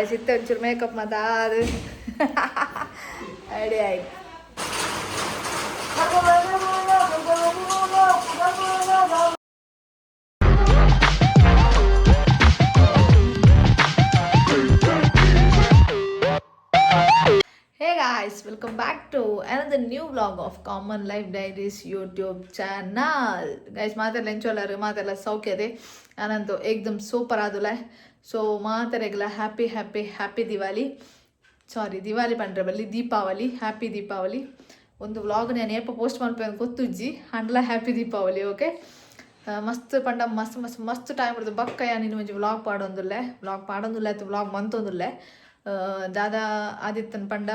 Guys ಇತ್ತೆ ಒಂಚೂರು makeup ಮತ್ತು ಅದು ರೆಡಿ ಆಯ್ತು Hey guys, welcome back to another new vlog of Common Life Diaries YouTube channel. Guys, ಮಾತೆಲ್ಲ ಎಂಚೋಲರು ಮಾತೆಲ್ಲ ಸೌಖ್ಯದೆ एकदम सुपर ಸೂಪರ್ ಆದುಲೆ. ಸೊ ಮಾತೆರೆಗ್ಲ ಹ್ಯಾಪಿ ಹ್ಯಾಪಿ ಹ್ಯಾಪಿ ದಿವಾಲಿ. ಸಾರಿ ದಿವಾಲಿ ಪಂಡ್ರೆ ಬಲ್ಲಿ ದೀಪಾವಳಿ ಹ್ಯಾಪಿ ದೀಪಾವಳಿ. ಒಂದು ವ್ಲಾಗ್ ನಾನು ಏಪ ಪೋಸ್ಟ್ ಮಾಡ್ಬೇಕು ಗೊತ್ತುಜ್ಜಿ. ಹಂಡ್ಲ ಹ್ಯಾಪಿ ದೀಪಾವಳಿ ಓಕೆ ಮಸ್ತ್ ಪಂಡ, ಮಸ್ತ್ ಮಸ್ತ್ ಮಸ್ತ್ ಟೈಮ್ ಇರ್ತದೆ ಬಕ್ಕ ನೀನು ಒಂಜಿ ವ್ಲಾಗ್ ಪಾಡೊಂದುಲ್ಲೆ. ವ್ಲಾಗ್ ಪಾಡೊಂದುಲ್ಲೆ ಅಥವಾ ವ್ಲಾಗ್ ಮಂತೊಂದುಲ್ಲೆ. ದಾದಾ ಆದಿತ್ತನ್ ಪಂಡ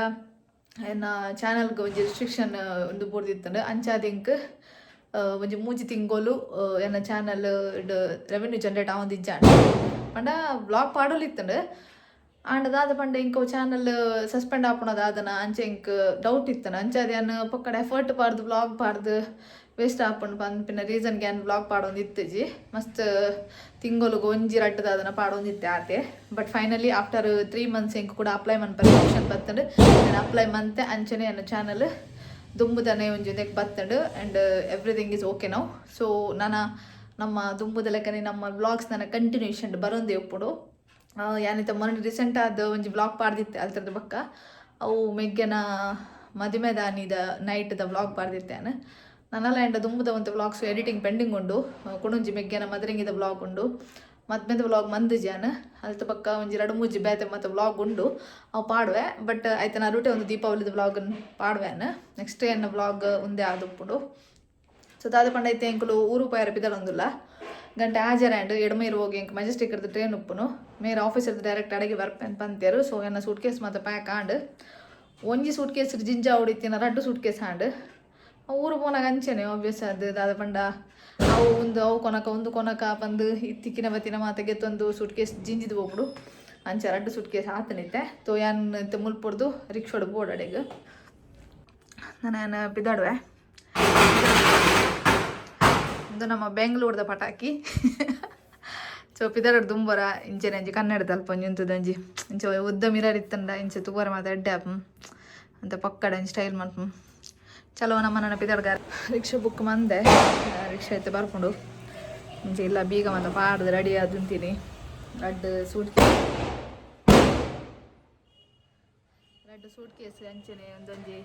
ಎನ್ನ ಚಾನಲ್ಗೆ ಒಂಜಿ ರಿಸ್ಟ್ರಿಕ್ಷನ್ ಒಂದು ಬೋರ್ದಿತ್ತಂಡು ಅಂಚಾದಿಂಕ್ ಒಂಜಿ ಮೂಜಿ ತಿಂಗೋಲು ಎನ್ನ ಚಾನಲ್ ರೆವೆನ್ಯೂ ಜನರೇಟ್ ಆವೊಂದಿಜ್ಜಾಂಡ್ ಪಂಡ ಬ್ಲಾಗ್ ಪಾಡೋಲಿತ್ತಂಡು ಆಂಡ ದಾದ ಪಂಡ ಇಂಕೋ ಚಾನಲ್ ಸಸ್ಪೆಂಡ್ ಆಪುಣದ ಅದನ್ನ ಅಂಚೆ ಇಂಕ್ ಡೌಟ್ ಇತ್ತನ ಅದೇ ಅನ್ನ ಪಕ್ಕಡ ಎಫರ್ಟ್ ಪಾಡ್ದು ಬ್ಲಾಗ್ ಪಾಡ್ದು ವೇಸ್ಟ್ ಆಪುಂಡು ಪಂದ್ ಪಿನ್ನ ರೀಸನ್ಗೆ ಗೆ ಬ್ಲಾಗ್ ಪಾಡೊಂದು ಇತ್ತಜಿ ಮಸ್ತ್ ತಿಂಗೋಲು ಒಂಜಿ ರಟ್ಟದ ಅದನ್ನ ಪಾಡೊಂದು ಇತ್ತೆ but finally after three months ink ಕೂಡ ಅಪ್ಲೈ ಬತ್ತಂಡು ನಾನು ಅಪ್ಲೈ ಮಂತೆ ಅಂಚನೆ ಅನ್ನ ಚಾನಲ್ ದುಂಬುದನೆ ಒಂಜಿ ಒಂದಕ್ಕೆ ಬತ್ತಂಡು ಆ್ಯಂಡ್ ಎವ್ರಿಥಿಂಗ್ ಈಸ್ ಓಕೆ ನಾವು ಸೊ ನಾನು ನಮ್ಮ ದುಂಬುದ ಲೆಕ್ಕನೆ ನಮ್ಮ ಬ್ಲಾಗ್ಸ್ ನನ್ನ ಕಂಟಿನ್ಯೂಷನ್ ಬರೋಂದು ಇಪ್ಪುಡು ಯಾನಿತ ಮೊನ್ನೆ ರೀಸೆಂಟ್ ಆದ ಒಂಜಿ ಬ್ಲಾಗ್ ಪಾಡ್ದಿತ್ತೆ ಅಲ್ತರದ ಬಕ್ಕ. ಅವು ಮೆಗ್ಗೆನ ದಾನಿದ ನೈಟ್ದ ಬ್ಲಾಗ್ ಪಾಡ್ದಿತ್ತೇನೆ ನನ್ನಲ್ಲ ಎಂಡ ದುಂಬುದ ಒಂದು ಬ್ಲಾಗ್ಸ್ ಎಡಿಟಿಂಗ್ ಪೆಂಡಿಂಗ್ ಉಂಡು. ಕುಣುಂಜಿ ಮೆಗ್ಗೆನ ಮದರಿಂಗಿದ ಬ್ಲಾಗ್ ಉಂಡು. ಮದ್ಮೆದ ವ್ಲಾಗ್ ಜನ. ಅಲ್ತ ಪಕ್ಕ ಒಂಜಿ ಎರಡು ಮೂಜಿ ಬೇತೆ ಮತ್ತು ವ್ಲಾಗ್ ಉಂಡು. ಅವು ಪಾಡುವೆ. ಬಟ್ ಆಯ್ತು ನಾ ರೂಟೆ ಒಂದು ದೀಪಾವಳಿದ ವ್ಲಾಗ್ ಪಾಡುವೆನ ನೆಕ್ಸ್ಟ್ ಏನು ವ್ಲಾಗ್ ಒಂದೇ ಆದುಪ್ಪುಡು ಸೊ ದಾದ ಪಂಡ ಐತೆ ಎಂಕುಲು ಊರು ಪೈರ ಪಿದಳೊಂದುಲ್ಲ ಗಂಟೆ ಹಾಜರಾಂಡ್ ಎಡಮೇರು ಹೋಗಿ ಎಂಕ್ ಮೆಜೆಸ್ಟಿಕ್ ಇರ್ದು ಟ್ರೈನ್ ಉಪ್ಪುನು. ಮೇರೆ ಆಫೀಸ್ ಇರ್ದು ಡೈರೆಕ್ಟ್ ಅಡಿಗೆ ಬರ್ಪೆನ್ ಪಂತೇರು ಸೊ ಎನ್ನ ಸೂಟ್ ಕೇಸ್ ಮತ್ತು ಪ್ಯಾಕ್ ಆಂಡ್ ಒಂಜಿ ಸೂಟ್ ಕೇಸ್ ಜಿಂಜಾ ಹೊಡಿತೀನ ರಡ್ಡು ಸೂಟ್ ಕೇಸ್ ಆಂಡ್ ಊರು ಪೋನಾಗ ಅಂಚೆನೆ ಆಬ್ವಿಯಸ್ ಅದು ದಾದ ಪಂಡ. ಅವು ಒಂದು ಅವು ಕೊನಕ ಒಂದು ಕೊನಕ ಬಂದು ಇತ್ತಿಕ್ಕಿನ ಬತ್ತಿನ ಮಾತೆಗೆ ತಂದು ಸುಟ್ಕೇಸ್ ಜಿಂಜಿದ್ ಹೋಗ್ಬಿಡು. ಅಂಚೆ ರಡ್ಡು ಸುಟ್ಕೇಸ್ ಆತನಿತ್ತೆ. ತೋ ಯಾನ್ ಮುಲ್ಪೊಡ್ದು ರಿಕ್ಷೋಡು ಬೋರ್ಡ್ ಅಡೆಗೆ. ನಾನು ಬಿದ್ದಾಡುವೆ? ಇದು ನಮ್ಮ ಬೆಂಗಳೂರದ ಪಟಾಕಿ. ಸೊ ಪಿದರ ದುಂಬರ. ಇಂಚೆನೆ ಅಂಜಿ ಕನ್ನಡದ ಅಲ್ಪ ಅಂಜಿ ಇಂಚ ಉದ್ದ ಮಿರರ್ ಇತ್ತಂಡ ಇಂಚೆ ತುವರ ಮಾತ ಅಡ್ಡೆ ಆಪಂ. ಅಂತ ಪಕ್ಕಡ ಅಂಜಿ ಸ್ಟೈಲ್ ಮಾಡ್ಪ. ಚಲೋ ನಮ್ಮ ನನ್ನ ಪಿದಾಡ್ಗ ರಿಕ್ಷಾ ಬುಕ್ ಮಂದೆ. ರಿಕ್ಷಾ ಐತೆ, ಬರ್ಕೊಂಡು. ಮುಂಚೆ ಇಲ್ಲ, ಬೀಗ ಮತ್ತೆ ಪಾಡ್ದು ರೆಡಿ ಆದಂತೀನಿ red suit red suitcase ಅಂಚನೆ ಒಂದೊಂದಿ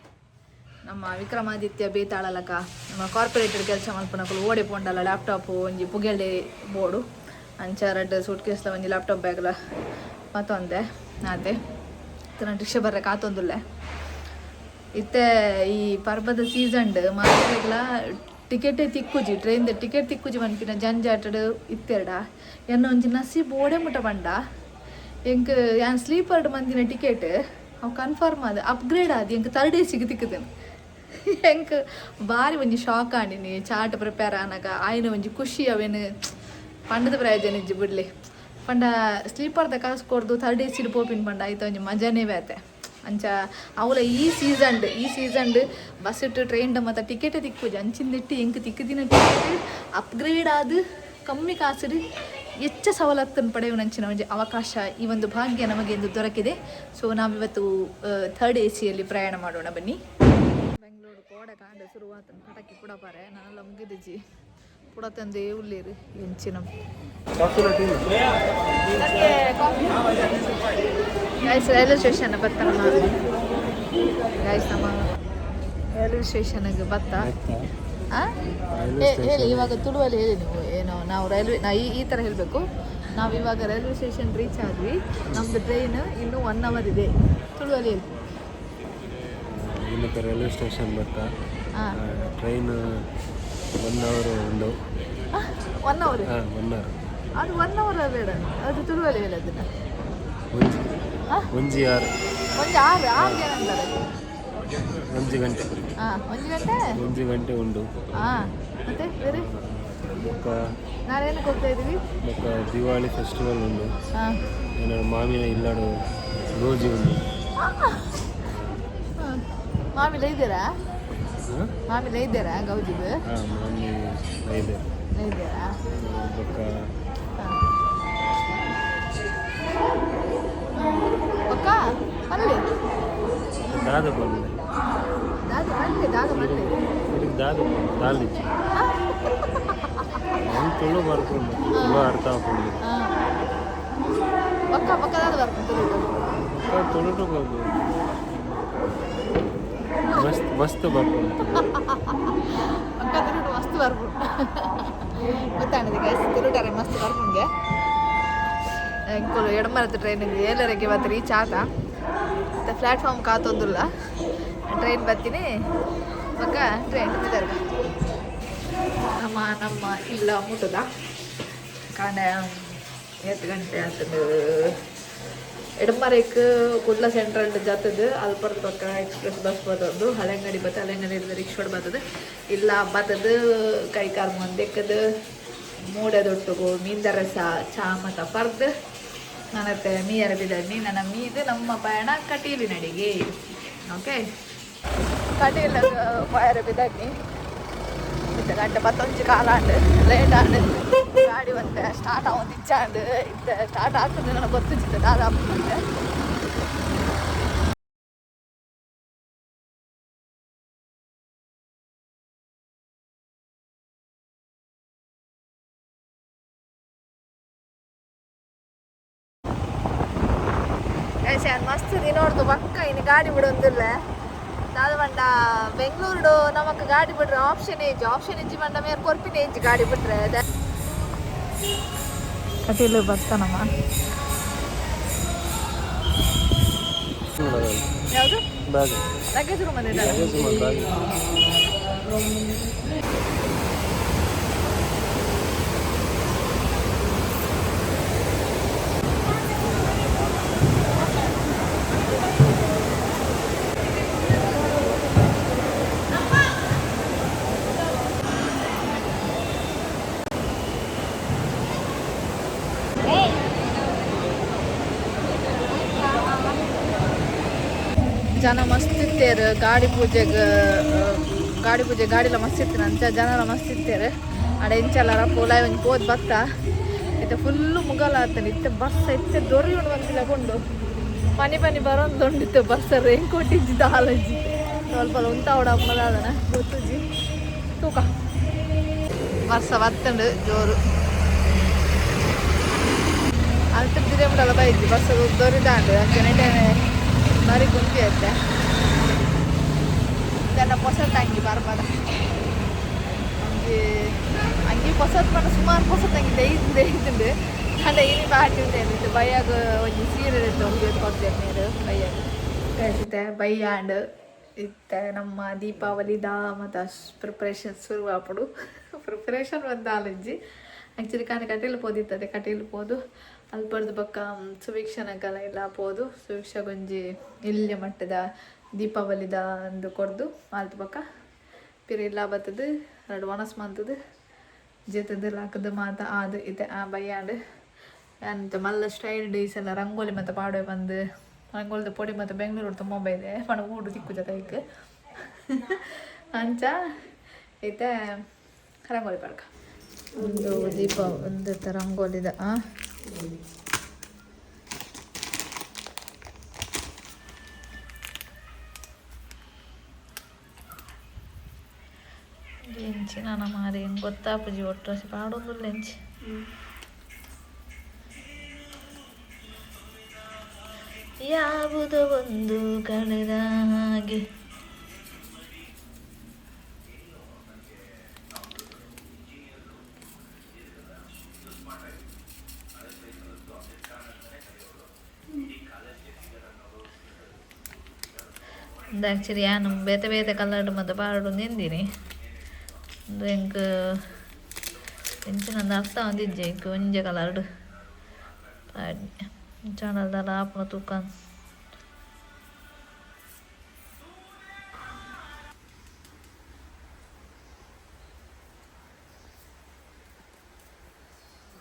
ನಮ್ಮ ವಿಕ್ರಮಾದಿತ್ಯ ಬೇತಾಳಲಕ, ನಮ್ಮ ಕಾರ್ಪೊರೇಟರ್ ಕೆಲಸ ಮಾಡ್ಕೊಂಡು ಓಡೆ ಪೋಂಡಲ್ಲ ಲ್ಯಾಪ್ಟಾಪ್ ಒಂಜಿ ಪುಗೆಳ್ಳಿ ಬೋರ್ಡು. ಅಂಚ ರೆಡ್ ಸೂಟ್ ಕೇಸ್ಲ ಒಂಜಿ ಲ್ಯಾಪ್ಟಾಪ್ ಬ್ಯಾಗ್ಲ ಮತ್ತೊಂದೆ, ಅದೇ. ನಾನು ರಿಕ್ಷಾ ಬರ್ರೆ ಕಾತೊಂದುಲ್ಲೆ ಇತ್ತೆ ಈ ಪರ್ಬದ ಸೀಸನ್ಡ್ ಮಾತೆಗ್ಲ ಟಿಕೆಟೇ ತಿಕ್ಕುಜಿ ಟ್ರೈನ್ದ ಟಿಕೆಟ್ ತಿಕ್ಕುಜಿ ಮನ್ಪಿನ ಜಂಜಾಟಡ್ ಇತ್ತೆರಡ? ಎನ್ನ ಒಂಜಿ ನಸೀಬ್ ಓಡೆ ಮುಟ ಬಂಡ? ಎಂಕ್, ಯಾನ್ ಸ್ಲೀಪರ್ಡ್ ಮಂದಿನ ಟಿಕೆಟ್ ಅವು ಕನ್ಫರ್ಮ್ ಆದ ಅಪ್ಗ್ರೇಡ್ ಆದಿ, ಎಂಕ್ ತರ್ಡ್ ಎ ಸಿಗ ತಿಕ್ಕದೇನು. ಎಂಕ್ ಬಾರಿ ಒಂಜಿ ಶಾಕ್ ಆಂಡಿನಿ ಚಾಟ್ ಪ್ರಿಪೇರ್ ಆನಾಗ, ಆಯ್ನ ಒಂಜಿ ಖುಷಿ ಅವೇನು, ಪಂಡದ ಪ್ರಯೋಜನ ಇಜ್ಜಿ ಬಿಡ್ಲಿ. ಪಂಡ ಸ್ಲೀಪರ್ದ ಕಾಸು ಕೊಡ್ದು ತರ್ಡ್ ಎ ಸಿಡ್ ಪೋಪಿನ ಪಂಡ, ಆಯ್ತು ಒಂಜಿ ಮಜಾನೇ ಬೇತೆ. ಅಂಚ ಅವಳ ಈ ಸೀಸನ್ಡ್ ಈ ಸೀಸನ್ಡ್ ಬಸ್ ಇಟ್ಟು ಟ್ರೈನ್ಡ್ ಮತ್ತು ಟಿಕೆಟ್ ತಿಕ್ಕುಜಿ ಅಂಚಿಂದಿಟ್ಟು ಎಂಕ್ ತಿಕ್ಕದಿನ ಟಿಕೆಟ್ ಅಪ್ಗ್ರೇಡ್ ಆದ ಕಮ್ಮಿ ಕಾಸು ಹೆಚ್ಚ ಸವಲತ್ತನ್ನು ಪಡೆಯುವ ನಂಚಿನ ಒಂದು ಅವಕಾಶ ಈ ಒಂದು ಭಾಗ್ಯ ನಮಗೆ ಎಂದು ದೊರಕಿದೆ. ಸೊ ನಾವಿವತ್ತು ಥರ್ಡ್ ಎ ಸಿಯಲ್ಲಿ ಪ್ರಯಾಣ ಮಾಡೋಣ ಬನ್ನಿ. ಬೆಂಗಳೂರು ಕೋಡೆ ಕಾಂಡ ಶುರುವಾತ ಪಟಾಕಿ ಪುಡಪಾರೆ ನಾನೆಲ್ಲ ಮುಗಿದಿಜ್ಜಿ ಕೂಡ ತಂದೆ ಉಳ್ಳೀರು ಎಂಚಿನ. ಗೈಸ್ ರೈಲ್ವೆ ಸ್ಟೇಷನ್ ಬರ್ತಾನ ಗೈಸ್ ನಮ್ಮ ರೈಲ್ವೆ ಸ್ಟೇಷನ್ಗೆ ಬತ್ತ ಹೇಳಿ ಇವಾಗ ತುಳುವಲ್ಲಿ ಹೇಳಿ ನೀವು. ಏನೋ ನಾವು ರೈಲ್ವೆ ನಾ ಈ ಈ ಥರ ಹೇಳಬೇಕು. ನಾವು ಇವಾಗ ರೈಲ್ವೆ ಸ್ಟೇಷನ್ ರೀಚ್ ಆದ್ವಿ. ನಮ್ಮದು ಟ್ರೈನ್ ಇನ್ನೂ ಒನ್ ಅವರ್ ಇದೆ. ತುಳುವಲ್ಲಿ ಹೇಳಿ. ಇಲ್ಲಿಗೆ ರೈಲ್ವೆ ಸ್ಟೇಷನ್ ಬತ್ತ ಹಾಂ ಟ್ರೈನ್ ಒನ್ ಅವರ್ ಒಂದು ಒನ್ ಅವರ್ ಒನ್ ಅವರ್ ಅದು ಒನ್ ಅವರ್ ಬೇಡ ಅದು ತುಳುವಲ್ಲಿ ಹೇಳಿ ಅದನ್ನ ಒಂಜಿ ಆ? ಒಂಜಿ ಆರು? ಆರು ಆರು ಜನ ಅಂತಾರೆ ಒಂಜಿ ಗಂಟೆ ಹಾಂ ಒಂಜಿ ಗಂಟೆ? ಒಂಜಿ ಗಂಟೆ ಉಂಡು. ಹಾಂ ಮತ್ತೆ ಬೇರೆ? ಬೊಕ್ಕ ನಾವೇನಕ್ಕೆ ಹೋಗ್ತಾ ಇದ್ದೀವಿ. ಬೊಕ್ಕ ದಿವಾಳಿ ಫೆಸ್ಟಿವಲ್ ಉಂಡು. ಹಾಂ. ಮಾಮಿನ ಇಲ್ಲಾಡು ಗೋಜಿ ಉಂಡು. ಮಾಮಿಲ ಇದ್ದೀರಾ? ಹಾಂ? ಮಾಮಿಲ ಇದ್ದೀರಾ ಗೌಜಿದು? ಹಾಂ ಮಾಮಿ ಇದ್ದೀರಾ? ಬೊಕ್ಕ ಹಾಂ ದಾದ ಬಂದು. ದಾದ ಬಂದೆ ದಾದ ಬಂದೆ. ಇದಕ್ಕೆ ದಾದ ದಾಲಿಚ್ಚಿ ನಂಗೆ ತುಳು ಬರ್ಕೊಂಡು ತುಳು ಅರ್ಥ ಹಾ. ಪಕ್ಕ ಪಕ್ಕದಾದ ಬರ್ಕೊಂಡು ತುಳುಟು ಬರ್ಬೋದು ಮಸ್ತ್ ಮಸ್ತ್ ಬರ್ಕೊಂಡು ಪಕ್ಕ ತಿರುಟು ಮಸ್ತ್ ಬರ್ಬೋದು. ಗೊತ್ತಾಣಿದೆ ಗೈಸ್ ತಿರುಟಾರೆ ಮಸ್ತ್ ಬರ್ಕೊಂಡ್ಗೆ ಎಂಕುಲು ಎಡಮರತ್ತು ಟ್ರೈನ್ ಇದೆ ಏಳರೆಗೆ ಇವತ್ತು ರೀಚ್ ಆತ ಮತ್ತು ಪ್ಲಾಟ್ಫಾರ್ಮ್ ಕಾತೊಂದಿಲ್ಲ ಟ್ರೈನ್ ಬರ್ತೀನಿ. ಬಕ್ಕ ಟ್ರೈನ್ ಬಿದ್ದಾರೆ ನಮ್ಮ ನಮ್ಮ ಇಲ್ಲ ಮುಟ್ಟದ. ಕಾಣೆ ಎಷ್ಟು ಗಂಟೆ ಆಗ್ತದೆ ಎಡಮರಕ್ಕೆ ಕುಡ್ಲ ಸೆಂಟ್ರಲ್ ಜಾತದು ಅಲ್ಪರ್ದ ಪಕ್ಕ ಎಕ್ಸ್ಪ್ರೆಸ್ ಬಸ್ ಬರ್ತದ್ದು. ಹಳೆಂಗಡಿ ಬತ್ತ ಹಳೆಂಗಡಿ ಹಿಡಿದು ರಿಕ್ಷೋಡ್ ಬರ್ತದೆ. ಇಲ್ಲ ಬತ್ತದು ಕೈ ಕಾಲು ಮೂಡೆ ಮೂಡದೊಟ್ಟುಗು ಮೀನ್ದ ರಸ ಚಾ ಮತ್ತು ಪರ್ದು. ನನ್ನತ್ತೆ ಮೀಯರ ಬಿದ್ದಣ್ಣಿ ನನ್ನ ಮೀದು ನಮ್ಮ ಪಯಣ ಕಟೀಲಿ ನಡಿಗೆ ಓಕೆ ಕಟೀಲ ಪಯರ ಬಿದ್ದಣ್ಣಿ ಇತ್ತ ಗಂಟೆ ಪತ್ತೊಂಜಿ ಕಾಲ ಆಂಡ್ ಲೇಟ್ ಆಂಡ್ ಗಾಡಿ ಮತ್ತೆ ಸ್ಟಾರ್ಟ್ ಆಗೋದು ಇಚ್ಚಾಂಡ್ ಇತ್ತ ಸ್ಟಾರ್ಟ್ ಆಗ್ತದೆ ಗಾಡಿ ಬಿಡೊಂದಿಲ್ಲ ದಾದ ಬಂಡ ಬೆಂಗಳೂರು ನಮಕ್ ಗಾಡಿ ಬಿಡ್ರೆ ಆಪ್ಷನ್ ಏಜ್ ಆಪ್ಷನ್ ಏಜ್ ಬಂಡ ಮೇಲೆ ಕೊರ್ಪಿನ ಏಜ್ ಗಾಡಿ ಬಿಟ್ರೆ ಕಟೀಲು ಬರ್ತಾನಮ್ಮ. ಯಾವುದು? ಲಗೇಜ್ ರೂಮ್ ಬಂದಿದ್ದಾರೆ ಬ್ಯಾಗ್ ಜನ ಮಸ್ತ್ ಇತ್ತೇರು ಗಾಡಿ ಪೂಜೆಗೆ ಗಾಡಿ ಪೂಜೆ ಗಾಡಿಲ ಮಸ್ತ್ ಇತ್ತಿನ ಅಂಚ ಜನರ ಮಸ್ತ್ ಇತ್ತೇರು ಅಡ ಎಂಚಲ್ಲರ ಪೋಲಾಯ್ ಪೋದ್ ಬತ್ತ ಇತ್ತೆ ಫುಲ್ಲು ಮುಗಲ ಆತನ ಇತ್ತೆ ಬಸ್ ಇತ್ತೆ. ದೊರೆಯುಂಡು ಬಂದಿಲ್ಲ ಕೊಂಡು ಪನಿ ಪನಿ ಬರೋಂದುಂಡಿತ್ತು ಬಸ್ ರೇನ್ ಕೋಟ್ ಇಜ್ಜಿ ದಾಲಜ್ಜಿ ಸ್ವಲ್ಪ ಉಂಟ ಅವಡ ಅಮ್ಮದಾದನ ಗೊತ್ತುಜಿ ತೂಕ. ಬಸ್ಸ ಬತ್ತಂಡು ಜೋರು. ಅಂತ ತಿರುಮಲ ಬೈದ್ದಿ ಬಸ್ ದೊರಿದಾಂಡು ಅಂಚನೆ ಬಾರಿ ಕುಂತಿ ಐತೆ ಇದೆಲ್ಲ ಹೊಸತ್ ಅಂಗಿ ಬರ್ಬಾರ ಅಂಗಿ ಅಂಗಿ ಹೊಸತ್ ಪಂಡ ಸುಮಾರು ಹೊಸತ್ ಅಂಗಿ ದೈದಿಂದ ದೈದಿಂದ ಅಂಡ ಇನಿ ಬಾಟಿ ಉಂಟೇನು ಇದು ಬೈಯಾಗ ಒಂಜಿ ಸೀರೆ ಒಂದು ಕೊಡ್ತೇನೆ ನೀರು ಬೈಯಾಗ. ಕಳಿಸುತ್ತೆ ಬೈಯಾಂಡ್ ಇತ್ತೆ ನಮ್ಮ ದೀಪಾವಳಿ ದಾ ಮತ್ತು ಪ್ರಿಪ್ರೇಷನ್ ಶುರು ಆಪಡು ಪ್ರಿಪ್ರೇಷನ್ ಒಂದು ಆಲಜ್ಜಿ ಆ್ಯಕ್ಚುಲಿ ಕಾನೆ ಕಟೀಲು ಪೋದಿತ್ತದೆ ಕಟೀಲು ಪೋದು. ಅಲ್ಪರ್ದು ಬಕ್ಕ ಸುವೀಕ್ಷಣಕ್ಕೆಲ್ಲ ಇಲ್ಲ ಪೋದು. ಸುವೀಕ್ಷ ಗುಂಜಿ, ಇಲ್ಲಿಯ ಮಟ್ಟದ ದೀಪಾವಳಿದ ಅಂದು ಕೊಡ್ದು ಅಲ್ದ ಪಕ್ಕ. ಪಿರಿ ಇಲ್ಲ ಬತ್ತದು, ಎರಡು ಒಣಸ್ ಮಂತದು. ಜೇತದು ಲಾಕದ ಮಾತ ಆದು ಇದೆ ಆ ಬಯ್ಯಾಂಡ್. ಅಂತ ಮಲ್ಲ ಸ್ಟೈಲ್ ಡೇಸ್ ಎಲ್ಲ ರಂಗೋಲಿ ಮತ್ತು ಪಾಡುವೆ ಬಂದು, ರಂಗೋಲಿದ ಪೊಡಿ ಮತ್ತು ಬೆಂಗಳೂರು ತುಂಬ ಇದೆ. ಪಣ ಊಡು ತಿಕ್ಕು ಜೊತೆಗೆ ಅಂಚ ಐತೆ ರಂಗೋಲಿ ಪಡ್ಕ. ಒಂದು ದೀಪ, ಒಂದು ರಂಗೋಲಿದ, ಆ. ಎಂಚಿ ನಾನು ಮಾರಿ ಗೊತ್ತಾಪುಜಿ ಒಟ್ಟು ಪಾಡೋದಿಲ್ಲ ಎಂಚಿ ಯಾವುದೋ ಒಂದು ಕಳೆದ ಹಾಗೆ ಆ್ಯಕ್ಚುಲಿ ಯಾನು ಬೇತೆ ಬೇತೆ ಕಲ್ಲಡ್ ಮತ್ತು ಪಾರಡು ನಿಂದಿನಿ ke pencen anda apa nanti je kau ini jaga lalat channel dalam apa tuh kan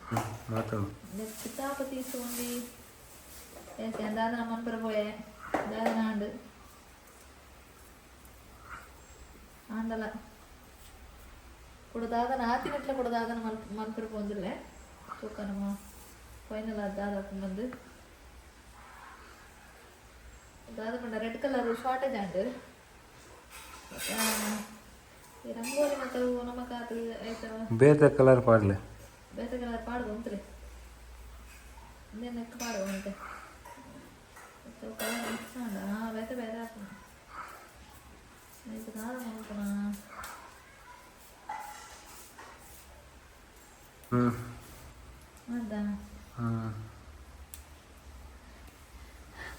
hmm, ya, Andalah. ಕೊಡದಾದನ ಆತಿನಟ್ಲ ಕೊಡದಾದನ ಮಲ್ ಮಲ್ಪರು ಪೊಂದಿಲ್ಲೆ ತೂಕ ನಮ್ಮ ಫೈನಲ್ ಅದಾದ ಬಂದು ಅದು ಪಂಡ ರೆಡ್ ಕಲರ್ ಶಾರ್ಟೇಜ್ ಆಂಡ್ ಈ ರಂಗೋಲಿ ಮತ್ತು ಅವು ನಮಕ್ ಅದು ಆಯ್ತಾ ಬೇರೆ ಕಲರ್ ಪಾಡ್ಲೆ ಬೇರೆ ಕಲರ್ ಪಾಡುವ ಅಂತ್ರಿ ನೆನಕ್ಕೆ ಪಾಡುವ ಅಂತ ಕಲರ್ ಮಿಕ್ಸ್ ಮಾಡ ಬೇರೆ ಬೇರೆ ಹಾಕೋಣ ಇದು ಕಾಲ ಹ್ಞೂ ಹೌದಾ ಹ್ಞೂ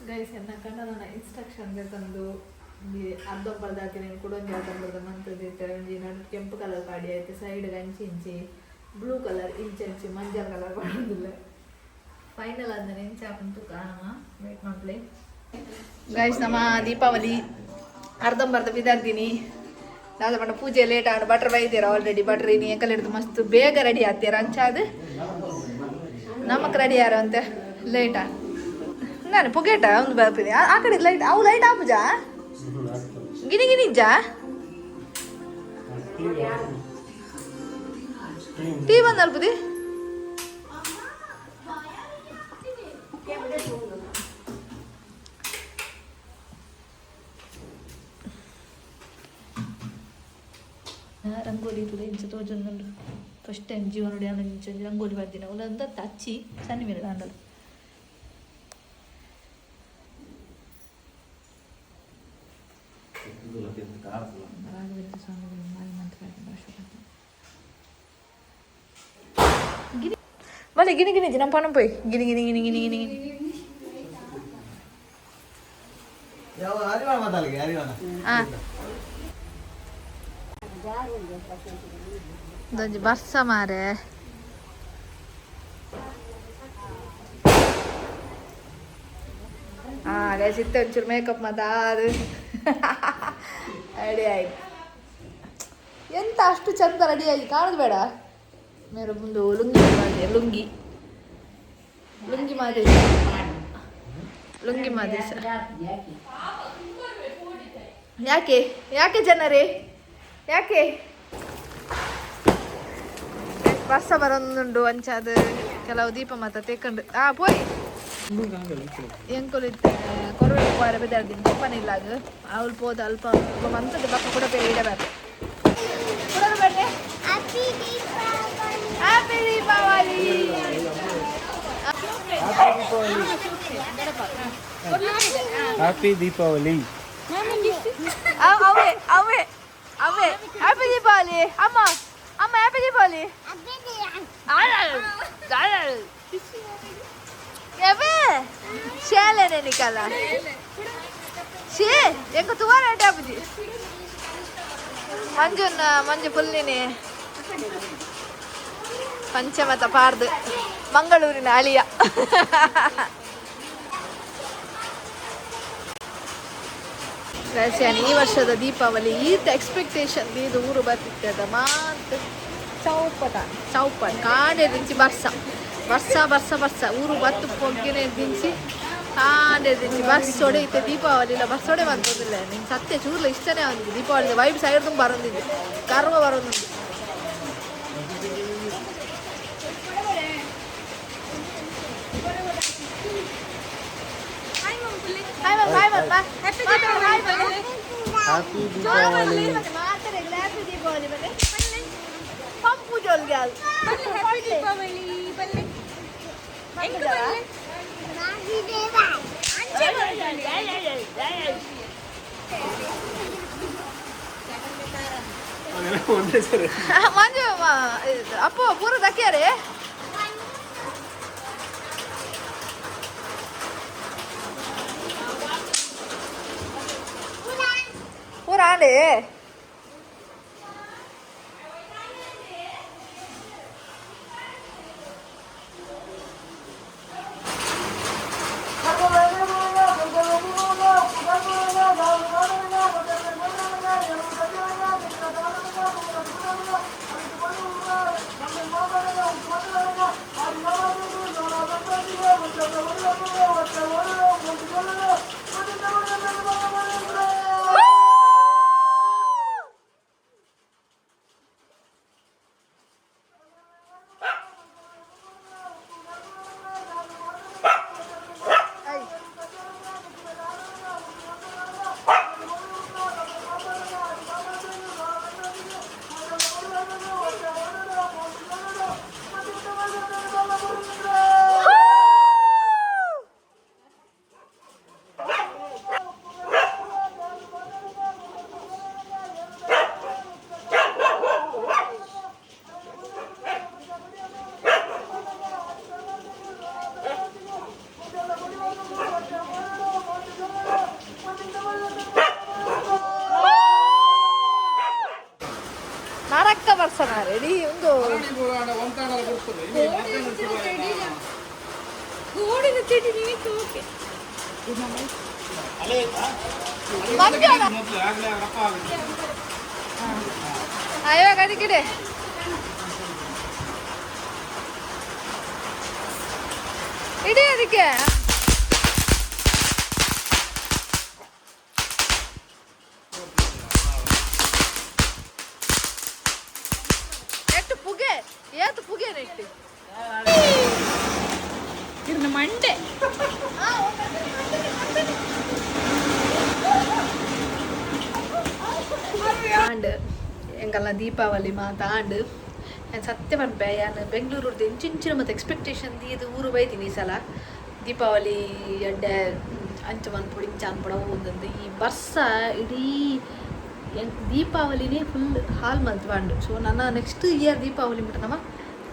ಗೈಸ್ ಎನ್ನ ಕನ್ನಡನ ಇನ್ಸ್ಟ್ರಕ್ಷನ್ಗೆ ತಂದು ಈ ಅರ್ಧ ಬರ್ದಾತಿ నేను ಕುಡೊಂಜಿ ಅರ್ಧ ಬರ್ದ ಮಂತದ ಒಂಜಿ ನಡು ಕೆಂಪು ಕಲರ್ ಪಾಡಿ ಆಯ್ತು ಸೈಡ್ ಅಂಚಿ ಇಂಚಿ ಬ್ಲೂ ಕಲರ್ ಇಂಚಿ ಇಂಚಿ ಮಂಜಲ್ ಕಲರ್ ಪಾಡೋದಿಲ್ಲ ಫೈನಲ್ ಅಂದ್ರೆ ಇಂಚಿ ಹಾಕೊಂಡು ಕಾಣಮ ವೇಟ್ ಮಾಡ್ಲಿ. ಗೈಸ್ ನಮ್ಮ ದೀಪಾವಳಿ ಅರ್ಧಂಬರ್ಧ ಬಿದ್ದಾಗ್ತೀನಿ ದಾದ ಬಣ್ಣ ಪೂಜೆ ಲೇಟ್ ಆಗೋಣ. ಬಟ್ರ್ ಬೈತೀರ ಆಲ್ರೆಡಿ ಬಟ್ರ್ ನೀ ಎಂಕಲ್ ಹಿಡಿದು ಮಸ್ತ್ ಬೇಗ ರೆಡಿ ಆಗ್ತೀರ ಅಂಚಾದ ನಮಕ್ ರೆಡಿ ಯಾರು ಅಂತ? ಲೇಟ್ ನಾನು ಪೊಗೇಟ ಒಂದು ಬರ್ತೀನಿ. ಆ ಕಡೆ ಲೈಟ್ ಅವು ಲೈಟ್ ಆಪುಜಾ ಗಿನಿ ಗಿನಿ ಇಜ್ಜಾ? ಟೀ ಬಂದು ಅಲ್ಪದಿ ರಂಗೋಲಿ ತುಲೆ ಇಂಚ ತೋಜೊಂದುಂಡು ಫಸ್ಟ್ ಟೈಮ್ ಜೀವನ ನೋಡಿ ಅವನ ಇಂಚ ರಂಗೋಲಿ ಬರ್ದಿನ ಅವಳಂತ ತಚ್ಚಿ ಸಣ್ಣ ಮೇಲೆ ದಾಂಡಲು ರಾಘವೇಂದ್ರ ಸ್ವಾಮಿಗಳು ಮಾರಿ ಮಂತ್ರ ಗಿನಿ ಬಲೆ ಗಿನಿ ಗಿನಿ ನಮ್ಮ ಪಣ ಪೋಯ್ ಗಿನಿ ಗಿನಿ ಗಿನಿ ಗಿನಿ ಗಿನಿ ಗಿನಿ ಯಾವ ಇದೊಂದು ಬರ್ಸ ಮಾರೆ. ಹಾಗೆ ಸಿತ್ತ ಒಂಚೂರು ಮೇಕಪ್ ಅದು. ರೆಡಿ ಆಯ್ತು. ಎಂತ ಅಷ್ಟು ಚಂದ ರೆಡಿ ಆಗಿ ಕಾಣೋದು ಬೇಡ. ಮೇರೆ ಮುಂದೆ ಲುಂಗಿ ಮಾಡಿದೆ, ಲುಂಗಿ. ಲುಂಗಿ ಮಾಡಿ ಲುಂಗಿ ಮಾಡಿ ಯಾಕೆ? ಯಾಕೆ ಜನರೇ? ಯಾಕೆ? ವರ್ಷ ಬರೊಂದುಂಡು ಅಂಚಾದ ಕೆಲವು ದೀಪ ಮಾತ ತೆಕ್ಕಂಡು. ಆ ಪೋಯ್. ಎಂಕುಲು ಕೊರವೆ ಪೋಯರ ಬೆದಾಡ್ದಿನ ಕೊಪ್ಪನ ಇಲ್ಲ ಅದು. ಅವಳು ಪೋದ ಅಲ್ಪ ಅಲ್ಪ ಮಂತದ ಪಕ್ಕ ಕೂಡ ಬೇರೆ ಇಡಬೇಕು ಹ್ಯಾಪಿ ದೀಪಾವಳಿ ಹ್ಯಾಪಿ ದೀಪಾವಳಿ ಅವೇ ಅವೇ. அவே ஹாப்பி தீபாவளி அம்மா அம்மா ஹாப்பி தீபாவளி எவே சேல நினைக்காத ஷே எங்க துவாராட்ட அப்படி ಮಂಜು ಮಂಜು ಪುಲ್ಲಿನಿ ಪಂಚಮತ ಪಾರ್ದು ಮಂಗಳೂರಿನ ಅಳಿಯ ರಹಸ್ಯನ ಈ ವರ್ಷದ ದೀಪಾವಳಿ ಈತ ಎಕ್ಸ್ಪೆಕ್ಟೇಷನ್ ಇದು ಊರು ಬರ್ತಿತ್ತದ ಮಾತು. ಚೌಪಟ. ಚೌಪಟ ಕಾಣೆ ದಿಂಚಿ ಬರ್ಸ. ಬರ್ಸ ಬರ್ಸ ಬರ್ಸ. ಊರು ಬತ್ತು ಪೊಗ್ಗಿನೇ ದಿಂಚಿ ಕಾಂಡೆ ದಿಂಚಿ ಬಸ್ ಹೊಡೆಯುತ್ತೆ ಇಲ್ಲ ಬಸ್ ಹೊಡೆ ಬಂದಿಲ್ಲ ನಿಂಗೆ ಸತ್ಯ ಚೂರ್ಲ ಇಷ್ಟನೇ ಬಂದಿದ್ದು ದೀಪಾವಳಿ ವೈಬ್ ಸೈಡ್ ತುಂಬ ಬರೋದಿದ್ದು ಕರ್ವ ಬರೋದಿದ್ದು ಹಾಯ್ ಮಮ್ಮ ಹಾಯ್ ಬಾ ಹ್ಯಾಪಿ ದೀಪಾವಳಿ ಹಾಯ್ ಮಮ್ಮ ಹ್ಯಾಪಿ ದೀಪಾವಳಿ ಪಂಪು ಜೋಲ್ಗೆ ಅದು ಒಂದೇ ಸರಿ ಮಂಜು ಅಪ್ಪು ಪೂರ ದಕ್ಕ್ಯಾರೆ ಪೂರ ಆಂಡೆ ಒಂದು ಗೋಡಿನ ಚಟಿ ನಿನಗೆ ಓಕೆ ಅಯ್ಯೋ ಗಡಿ ಗಿಡೆ ಇಡಿ ಅದಕ್ಕೆ ಏತು ಪುಗೆ ನೆಟ್ಟಿ ಇರ್ನ ಮಂಡೆ ಆಂಡ್ ಎಂಕಲ್ನ ದೀಪಾವಳಿ ಮಾತ ಆಂಡ್ ನಾನು ಸತ್ಯ ಪನ್ಪೆ ನಾನು ಬೆಂಗಳೂರು ಇಂಚಿಂಚಿನ ಮತ್ತು ಎಕ್ಸ್ಪೆಕ್ಟೇಷನ್ ಇದು ಊರು ಬೈತೀನಿ ಈ ಸಲ ದೀಪಾವಳಿ ಎಡ್ಡೆ ಅಂಚು ಮನ್ಪುಡು ಇಂಚ ಅನ್ಪಡ ಹೋದಂದು ಈ ವರ್ಷ ಇಡೀ ಎಂಕ್ ದೀಪಾವಳಿನೇ ಫುಲ್ ಹಾಲ್ ಮಲ್ತ್ವಾಂಡು ಸೊ ನನ್ನ ನೆಕ್ಸ್ಟ್ ಇಯರ್ ದೀಪಾವಳಿ ಬಿಟ್ಟು ನಮ್ಮ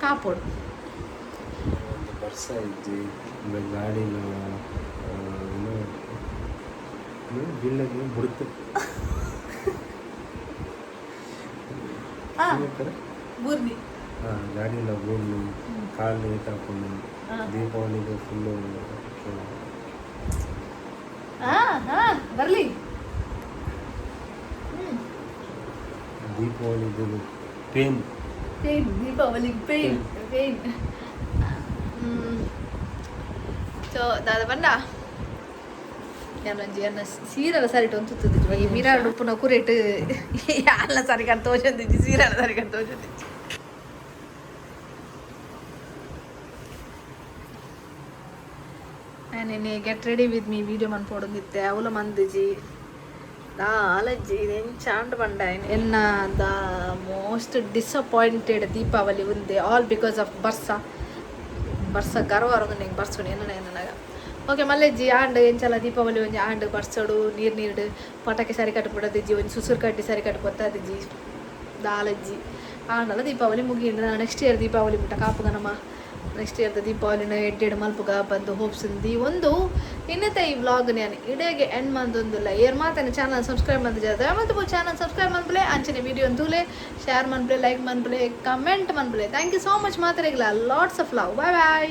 ಕಾಪೋಡು ಬರ್ಸ ಒಂದು ಗಾಡಿನ ಬುಡುತ್ತೆ ಬೂರ್ನಿ. ಬೋರ್ನು ಕಾಲು ಹಾಕೊಂಡು ದೀಪಾವಳಿಗೆ ಫುಲ್ಲು ಬರಲಿ. ದೀಪಾವಳಿದು pain pain Deepavali pain pain so ದಾದ ಬಂಡ ಏನೊಂಜಿ ಅನ್ನ ಸೀರೆಲ ಸರಿಟ್ ಒಂತುತ್ತಿದ್ವು ಈ ಮಿರಾಡ್ ಉಪ್ಪುನ ಕುರೇಟ್ ಅಲ್ಲ ಸರಿ ಕಟ್ಟು ತೋಚಂದಿಜ್ಜಿ ಸೀರೆಲ ಸರಿ ಕಟ್ಟು ತೋಚಂದಿಜ್ಜಿ ನಾನು get ready with me video ಮನ್ಪೋಡಂಗಿತ್ತೆ ಅವಲ ಮಂದಿಜಿ ದಾ ಆಲಜ್ಜಿ ನೆಂಚಾಂಡ್ ಬಂಡ ಎನ್ನ ದ ಮೋಸ್ಟ್ ಡಿಸಪಾಯಿಂಟೆಡ್ ದೀಪಾವಳಿ ಉಂದೆ ಆಲ್ ಬಿಕಾಸ್ ಆಫ್ ಬರ್ಸ ಬರ್ಸ ಗರ್ವಾರ ನಿಂಗೆ ಬರ್ಸೋಣ ಏನ ನನಗ ಓಕೆ ಮಲ್ಲೆಜ್ಜಿ ಆಂಡ್ ಎಂಚಲ ದೀಪಾವಳಿ ಒಂಜಿ ಆಂಡ್ ಬರ್ಸೋಡು ನೀರು ನೀರು ಪಟಾಕಿ ಸರಿ ಕಟ್ಬಿಡದಿಜ್ಜಿ ಒಂಜಿ ಸುಸುರು ಕಡ್ಡಿ ಸರಿ ಕಟ್ಟಿ ಗೊತ್ತಾದಿಜ್ಜಿ ದಾಲಜ್ಜಿ ಆಂಡಲ ದೀಪಾವಳಿ ಮುಗಿಯಿಂದ ನೆಕ್ಸ್ಟ್ ಇಯರ್ ದೀಪಾವಳಿ ಬಿಟ್ಟ ಕಾಪುಗನಮ್ಮ ನೆಕ್ಸ್ಟ್ ಇಯರ್ದ ದೀಪಾವಳಿನ ಎಡ್ಡೆಡ್ ಮಲ್ಪುಗ ಬಂದು ಹೋಪ್ಸಿಂದಿ ಒಂದು. ಇನ್ನತೆ ಈ ವ್ಲಾಗ್ ನಾನು ಇಡೆಗೆ ಎಂಡ್ ಮಂದೊಂದಿಲ್ಲ ಏರ್ ಮಾತಾನೆ ಚಾನಲ್ ಸಬ್ಸ್ಕ್ರೈಬ್ ಮಂದ್ ಜಾದ ಮತ್ತು ಚಾನಲ್ ಸಬ್ಸ್ಕ್ರೈಬ್ ಮನ್ಪಲೆ ಅಂಚನೆ ವಿಡಿಯೋ ಅಂತೂಲೆ ಶೇರ್ ಮನ್ಪಲೆ ಲೈಕ್ ಮನ್ಪಲೆ ಕಮೆಂಟ್ ಮನ್ಪಲೆ ಥ್ಯಾಂಕ್ ಯು ಸೋ ಮಚ್ ಮಾತಾಡಿಲ್ಲ lots of love bye bye